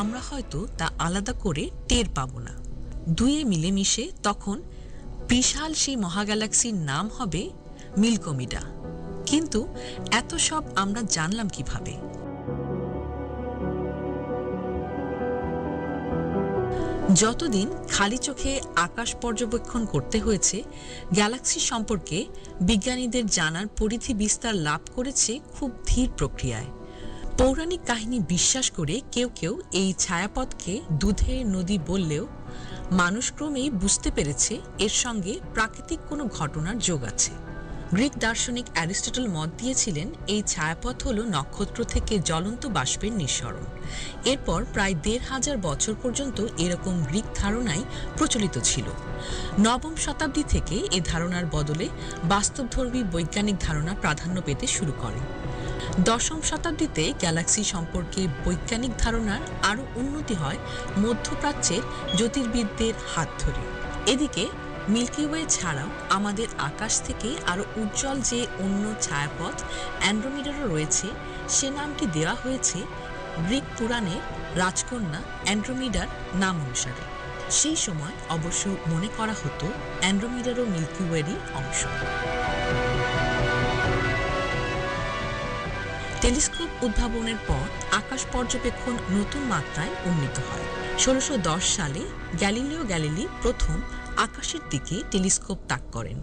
আমরা হয়তো তা আলাদা করে টের পাব না। দুয়ে মিলেমিশে তখন বিশাল সেই মহাগ্যালাক্সির নাম হবে মিল্কমিডা। কিন্তু এত সব আমরা জানলাম কীভাবে? যতদিন খালি চোখে আকাশ পর্যবেক্ষণ করতে হয়েছে, গ্যালাক্সি সম্পর্কে বিজ্ঞানীদের জানার পরিধি বিস্তার লাভ করেছে খুব ধীর প্রক্রিয়ায়। পৌরাণিক কাহিনী বিশ্বাস করে কেউ কেউ এই ছায়াপথকে দুধের নদী বললেও মানুষ ক্রমেই বুঝতে পেরেছে এর সঙ্গে প্রাকৃতিক কোনো ঘটনার যোগ আছে। গ্রিক দার্শনিক অ্যারিস্টটল মত দিয়েছিলেন, এই ছায়াপথ হল নক্ষত্র থেকে জ্বলন্ত বাষ্পের নিঃসরণ। এরপর প্রায় দেড় হাজার বছর পর্যন্ত এরকম গ্রিক ধারণাই প্রচলিত ছিল। নবম শতাব্দী থেকে এ ধারণার বদলে বাস্তবধর্মী বৈজ্ঞানিক ধারণা প্রাধান্য পেতে শুরু করে। দশম শতাব্দীতে গ্যালাক্সি সম্পর্কে বৈজ্ঞানিক ধারণার আরও উন্নতি হয় মধ্যপ্রাচ্যের জ্যোতির্বিদদের হাত ধরে। এদিকে, মিল্কি ওয়ে ছাড়াও আমাদের আকাশ থেকে আরও উজ্জ্বল যে অন্য ছায়াপথ অ্যান্ড্রোমিডারও রয়েছে, সে নামটি দেওয়া হয়েছে গ্রিক পুরাণে রাজকন্যা অ্যান্ড্রোমিডার নাম অনুসারে। সেই সময় অবশ্য মনে করা হতো অ্যান্ড্রোমিডারও মিল্কি ওয়েরই অংশ। টেলিস্কোপ উদ্ভাবনের পর আকাশ পর্যবেক্ষণ নতুন মাত্রায় উন্নীত হয়। ষোলোশো সালে গ্যালিলিও গ্যালিলি প্রথম আকাশের দিকে টেলিস্কোপ তাক করেন।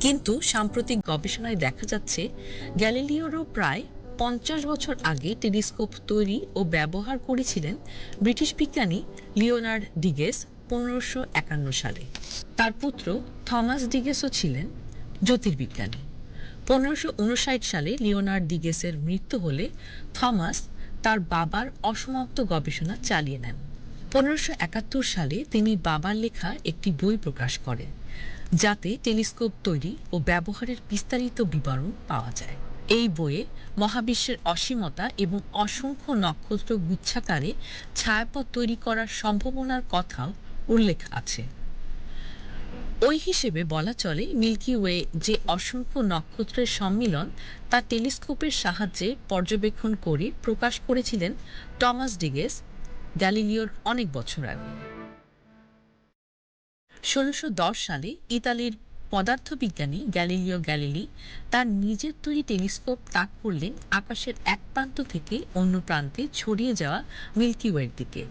কিন্তু সাম্প্রতিক গবেষণায় দেখা যাচ্ছে, গ্যালিলিওরও প্রায় পঞ্চাশ বছর আগে টেলিস্কোপ তৈরি ও ব্যবহার করেছিলেন ব্রিটিশ বিজ্ঞানী লিওনার্ড ডিগেস পনেরোশো একান্ন সালে। তার পুত্র থমাস ডিগেসও ছিলেন জ্যোতির্বিজ্ঞানী। পনেরোশো উনষাট সালে লিওনার্ড ডিগেসের মৃত্যু হলে থমাস তার বাবার অসমাপ্ত গবেষণা চালিয়ে নেন। পনেরোশো একাত্তর সালে তিনি বাবার লেখা একটি বই প্রকাশ করেন, যাতে টেলিস্কোপ তৈরি ও ব্যবহারের বিস্তারিত বিবরণ পাওয়া যায়। এই বইয়ে মহাবিশ্বের অসীমতা এবং অসংখ্য নক্ষত্র গুচ্ছাকারে ছায়াপথ তৈরি করার সম্ভাবনার কথাও উল্লেখ আছে। ওই হিসেবে বলা চলে মিল্কি ওয়ে যে অসংখ্য নক্ষত্রের সম্মিলন তা টেলিস্কোপের সাহায্যে পর্যবেক্ষণ করে প্রকাশ করেছিলেন টমাস ডিগেস গ্যালিলিওর অনেক বছর আগে। ষোলোশো সালে ইতালির পদার্থবিজ্ঞানী গ্যালিলিও গ্যালিলি তার নিজের তৈরি টেলিস্কোপ তাক করলেন আকাশের এক প্রান্ত থেকে অন্য প্রান্তে ছড়িয়ে যাওয়া মিল্কি ওয়ের দিকে।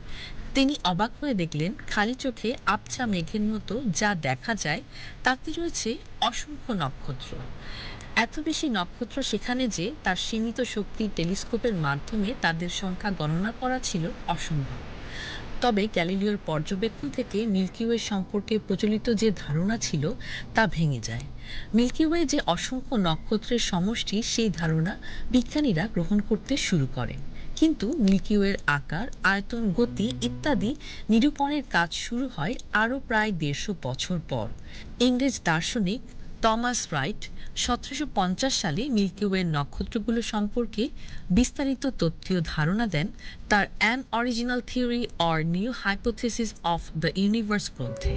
তিনি অবাক হয়ে দেখলেন, খালি চোখে আবছা মেঘের মতো যা দেখা যায়, তাতে রয়েছে অসংখ্য নক্ষত্র। এত বেশি নক্ষত্র সেখানে যে তার সীমিত শক্তির টেলিস্কোপের মাধ্যমে তাদের সংখ্যা গণনা করা ছিল অসম্ভব। তবে গ্যালিলিওর পর্যবেক্ষণ থেকে মিল্কি ওয়ে সম্পর্কে প্রচলিত যে ধারণা ছিল, তা ভেঙে যায়। মিল্কি ওয়ে যে অসংখ্য নক্ষত্রের সমষ্টি, সেই ধারণা বিজ্ঞানীরা গ্রহণ করতে শুরু করেন। কিন্তু মিল্কি ওয়ের আকার, আয়তন, গতি ইত্যাদি নিরূপণের কাজ শুরু হয় আরও প্রায় দেড়শো বছর পর। ইংরেজ দার্শনিক টমাস রাইট সতেরোশো পঞ্চাশ সালে মিল্কি ওয়ের নক্ষত্রগুলো সম্পর্কে বিস্তারিত তথ্যীয় ধারণা দেন। তার an original theory or new hypothesis of the universe গ্রন্থে।